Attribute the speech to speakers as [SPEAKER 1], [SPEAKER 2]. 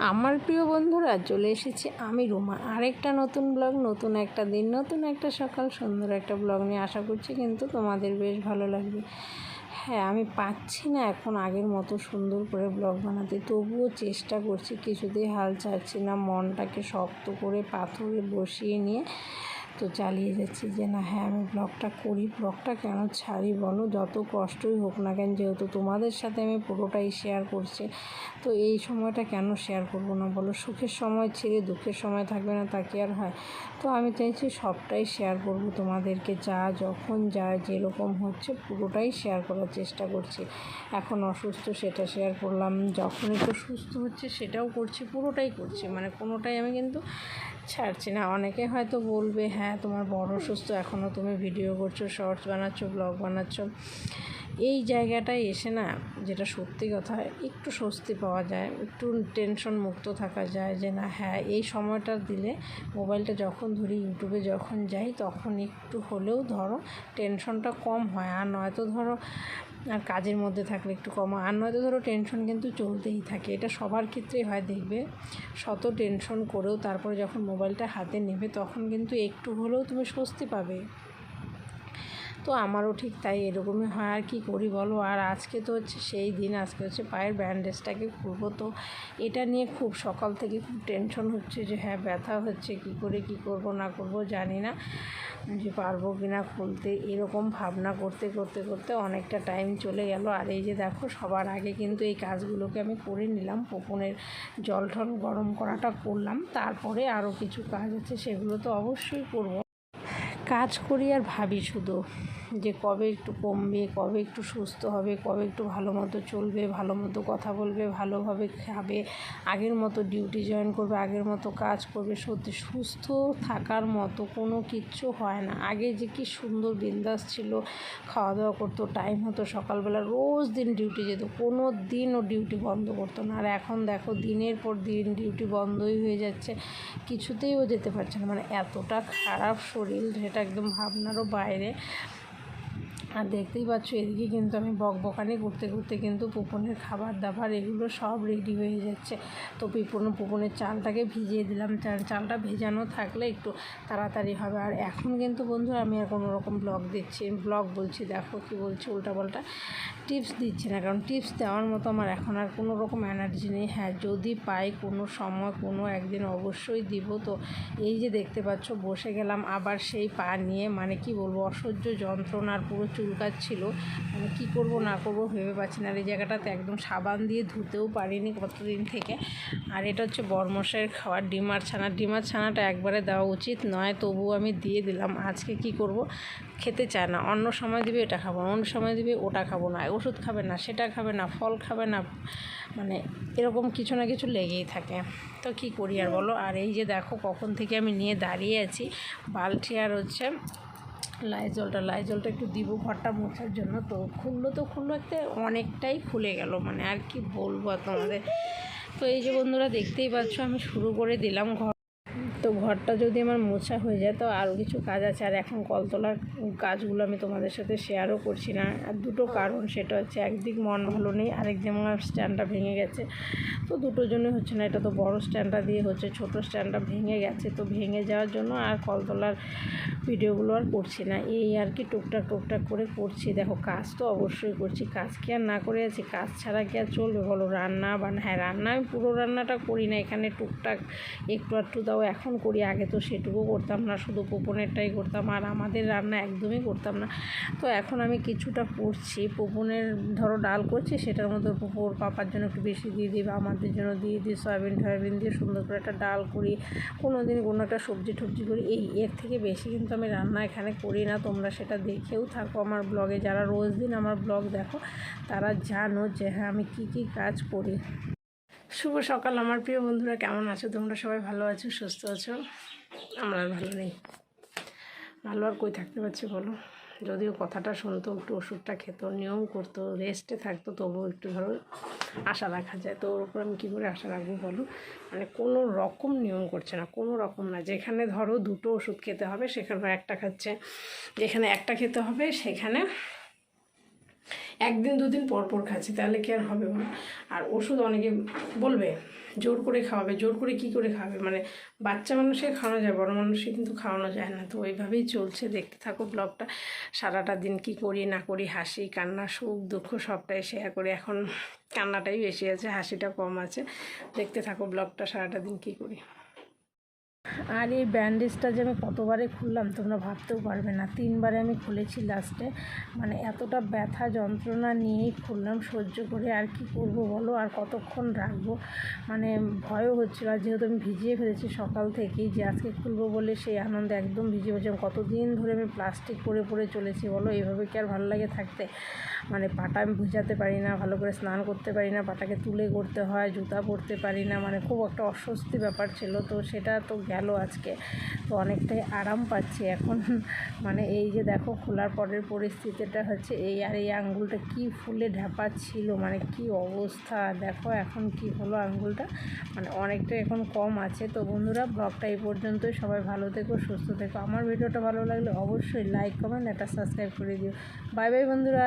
[SPEAKER 1] আমার প্রিয় বন্ধুরা, চলে এসেছি আমি রুমা। আরেকটা নতুন ব্লগ, নতুন একটা দিন, নতুন একটা সকাল, সুন্দর একটা ব্লগ নিয়ে আশা করছি কিন্তু তোমাদের বেশ ভালো লাগবে। হ্যাঁ আমি পাচ্ছি না এখন আগের মতো সুন্দর করে ব্লগ বানাতে, তবুও চেষ্টা করছি, কিছুতেই হাল ছাড়ছি না, মনটাকে শক্ত করে পাথরে বসিয়ে নিয়ে তো চালিয়ে যাচ্ছি যে না হ্যাঁ আমি ব্লগটা করি। ব্লগটা কেন ছাড়ি বলো? যত কষ্টই হোক না কেন, যেহেতু তোমাদের সাথে আমি পুরোটাই শেয়ার করছি, তো এই সময়টা কেন শেয়ার করব না বলো? সুখের সময় ছেড়ে দুঃখের সময় থাকবে না, তা কি আর হয়? তো আমি চাইছি সবটাই শেয়ার করব তোমাদেরকে, যা, যখন, যা, যেরকম হচ্ছে, পুরোটাই শেয়ার করার চেষ্টা করছি। এখন অসুস্থ সেটা শেয়ার করলাম যখন একটু সুস্থ হচ্ছে সেটাও করছি, পুরোটাই করছি। মানে কোনোটাই আমি কিন্তু ছাড়ছি না। অনেকে হয়তো বলবে হ্যাঁ তোমার বড় অসুস্থ এখনও তুমি ভিডিও করছ শর্টস বানাচ্ছো ব্লগ বানাচ্ছ। এই জায়গাটায় এসে না, যেটা সত্যি কথা, একটু স্বস্তি পাওয়া যায়, একটু টেনশন মুক্ত থাকা যায় যে, না হ্যাঁ এই সময়টা দিলে মোবাইলটা যখন ধরি ইউটিউবে যখন যাই, তখন একটু হলেও ধরো টেনশনটা কম হয়। আর নয়তো ধরো আর কাজের মধ্যে থাকলে একটু কম আর নয়তো ধরো টেনশন কিন্তু চলতেই থাকে। এটা সবার ক্ষেত্রেই হয়, দেখবে। শত টেনশন করেও তারপরে যখন মোবাইলটা হাতে নেবে, তখন কিন্তু একটু হলেও তুমি স্বস্তি পাবে। তো আমারও ঠিক তাই এরকমই হয়। আর কি করি বলো? আর আজকে তো হচ্ছে সেই দিন, আজকে হচ্ছে পায়ের ব্যান্ডেজটাকে খুলবো। তো এটা নিয়ে খুব সকাল থেকে খুব টেনশন হচ্ছে যে হ্যাঁ ব্যথা হচ্ছে, কি করে, কি করব, না করব জানি না যে, পারব কি না খুলতে। এরকম ভাবনা করতে করতে করতে অনেকটা টাইম চলে গেল। আর এই যে দেখো, সবার আগে কিন্তু এই কাজগুলোকে আমি করে নিলাম। পোপনের জল ঠল গরম করাটা করলাম। তারপরে আরও কিছু কাজ আছে, সেগুলো তো অবশ্যই করব। কাজ করি আর ভাবি শুধু। যে কবে একটু কমবে, কবে একটু সুস্থ হবে, কবে একটু ভালো মতো চলবে, ভালো মতো কথা বলবে, ভালোভাবে খাবে, আগের মতো ডিউটি জয়েন করবে, আগের মতো কাজ করবে, সত্যি সুস্থ থাকার মতো কোনো কিচ্ছু হয় না। আগে যে কি সুন্দর বিন্দাস ছিল খাওয়া দাওয়া করতো টাইম হতো সকালবেলা, রোজ দিন ডিউটি যেত, কোনো দিন ও ডিউটি বন্ধ করতো না। আর এখন দেখো, দিনের পর দিন ডিউটি বন্ধই হয়ে যাচ্ছে, কিছুতেই ও যেতে পারছে না। মানে এতটা খারাপ শরীর যেটা একদম ভাবনারও বাইরে। আর দেখতেই পাচ্ছ, এদিকে কিন্তু আমি বকবকানি ঘুরতে ঘুরতে কিন্তু পুপনের খাবার দাবার এগুলো সব রেডি হয়ে যাচ্ছে। তো পিপন, পুপনের চালটাকে ভিজিয়ে দিলাম। চাল, চালটা ভেজানো থাকলে একটু তাড়াতাড়ি হবে। আর এখন কিন্তু বন্ধুরা আমি আর কোনো রকম ব্লগ দিচ্ছি ব্লগ বলছি, দেখো কি বলছি উল্টাপাল্টা। টিপস দিচ্ছি না, কারণ টিপস দেওয়ার মতো আমার এখন আর কোনো রকম এনার্জি নেই। হ্যাঁ যদি পাই কোনো সময় কোনো একদিন অবশ্যই দিব। তো এই যে দেখতে পাচ্ছ, বসে গেলাম আবার সেই পা নিয়ে মানে কি বলব, অসহ্য যন্ত্রণার পুরো চুলকাচ্ছিল। মানে কী করব, না করব ভেবে পাচ্ছি না। এই জায়গাটাতে একদম সাবান দিয়ে ধুতেও পারিনি কতদিন থেকে। আর এটা হচ্ছে বরমশাইয়ের খাওয়ার ডিমার ছানা। ডিমার ছানাটা একবারে দেওয়া উচিত নয় তবুও আমি দিয়ে দিলাম। আজকে কি করব, খেতে চায় না। অন্য সময় দিবে এটা খাব না, অন্য সময় দিবে ওটা খাব না। ওষুধ খাবে না, সেটা খাবে না, ফল খাবে না মানে এরকম কিছু না কিছু লেগেই থাকে। তো কী করি আর বলো? আর এই যে দেখো কখন থেকে আমি নিয়ে দাঁড়িয়ে আছি বালটি আর হচ্ছে লাইজলটা লাইজলটা একটু দিব ঘরটা মোছার জন্য। তো খুললো তো খুললো একটা অনেকটাই খুলে গেল মানে আর কি বলব তোমাদের। তো এই যে বন্ধুরা দেখতেই পাচ্ছ, আমি শুরু করে দিলাম ঘর। তো ঘরটা যদি আমার মোছা হয়ে যায়, তো আরও কিছু কাজ আছে। আর এখন কলতলার কাজগুলো আমি তোমাদের সাথে শেয়ারও করছি না। আর দুটো কারণ, সেটা হচ্ছে একদিক মন ভালো নেই আরেক যেমন স্ট্যান্ডটা ভেঙে গেছে। তো দুটোর জন্যই হচ্ছে না, এটা তো বড় স্ট্যান্ডটা দিয়ে হচ্ছে, ছোট স্ট্যান্ডটা ভেঙে গেছে। তো ভেঙে যাওয়ার জন্য আর কলতলার ভিডিওগুলো আর করছি না। এই আর কি টুকটাক টুকটাক করে করছি। দেখো, কাজ তো অবশ্যই করছি। কাজ কি আর না করে আছি? কাজ ছাড়া কি আর চলবে বলো? রান্না বা হ্যাঁ রান্না আমি পুরো রান্নাটা করি না। এখানে টুকটাক একটু একটু দাও। এখন করি, আগে তো সেটুকু করতাম না, শুধু পোপনেরটাই করতাম আর আমাদের রান্না একদমই করতাম না। তো এখন আমি কিছুটা করছি, পোপনের ধরো ডাল করছি, সেটার মধ্যে পুকুর পাপার জন্য একটু বেশি দিয়ে দিই বা আমাদের জন্য দিয়ে দিই, সয়াবিন টয়াবিন দিয়ে সুন্দর করে একটা ডাল করি কোনো দিন কোনো একটা সবজি টবজি করি, এই এর থেকে বেশি কিন্তু আমি রান্না এখানে করি না, তোমরা সেটা দেখেও থাকো আমার ব্লগে, যারা রোজ দিন আমার ব্লগ দেখো, তারা জানো যে হ্যাঁ আমি কি কি কাজ করি। শুভ সকাল, আমার প্রিয় বন্ধুরা। কেমন আছো? তোমরা সবাই ভালো আছো, সুস্থ আছো? আমরা ভালো নেই। ভালো আর কই থাকতে পারছি বলো? যদিও কথাটা শুনতো, একটু ওষুধটা খেত, নিয়ম করতো রেস্টে থাকতো, তবুও একটু ধরো আশা রাখা যায়। তো ওর উপর আমি কী করে আশা রাখব বলো? মানে কোনো রকম নিয়ম করছে না, কোনো রকম না। যেখানে ধরো দুটো ওষুধ খেতে হবে, সেখানে একটা খাচ্ছে। যেখানে একটা খেতে হবে, সেখানে একদিন দুদিন পর পর খাচ্ছি, তাহলে কি আর হবে বলো? আর ওষুধ অনেকে বলবে, জোর করে খাওয়াবে, জোর করে কি করে খাওয়াবে মানে বাচ্চা মানুষকে খাওয়ানো যায়, বড় মানুষকে কিন্তু খাওয়ানো যায় না। তো ওইভাবেই চলছে, দেখতে থাকো ব্লগটা। সারাটা দিন কি করি, না করি, হাসি, কান্না, সুখ, দুঃখ সবটাই শেয়ার করি। এখন কান্নাটাই বেশি আছে, হাসিটা কম আছে। দেখতে থাকো ব্লগটা, সারাটা দিন কি করি। আর এই ব্যান্ডেজটা যে আমি কতবারে খুললাম তোমরা ভাবতেও পারবে না। তিনবারে আমি খুলেছি লাস্টে। মানে এতটা ব্যথা যন্ত্রণা নিয়েই খুললাম, সহ্য করে আর কি করব বলো? আর কতক্ষণ রাখব? মানে ভয়ও হচ্ছিল। আর যেহেতু আমি ভিজিয়ে ফেলেছি সকাল থেকেই যে আজকে খুলবো বলে সেই আনন্দ একদম ভিজিয়ে ফেলেছিলাম কতদিন ধরে আমি প্লাস্টিক পরে পরে চলেছি বলো? এভাবে কি আর ভালো লাগে থাকতে? মানে পাটা আমি ভিজাতে পারি না, ভালো করে স্নান করতে পারি না, পাটাকে তুলে করতে হয়, জুতা পরতে পারি না। মানে খুব একটা অস্বস্তি ব্যাপার ছিল। তো সেটা তো গেল আজকে। তো অনেকটাই আরাম পাচ্ছি এখন। মানে এই যে দেখো, খোলার পরের পরিস্থিতিটা হচ্ছে এই আর এই আঙ্গুলটা কি ফুলে ঢাপা ছিল মানে কি অবস্থা। দেখো এখন কি হলো আঙ্গুলটা। মানে অনেকটা এখন কম আছে। তো বন্ধুরা, ব্লগটা এই পর্যন্তই। সবাই ভালো থেকো, সুস্থ থেকো। আমার ভিডিওটা ভালো লাগলে অবশ্যই লাইক, কমেন্ট, একটা সাবস্ক্রাইব করে দিও। বাই বাই বন্ধুরা।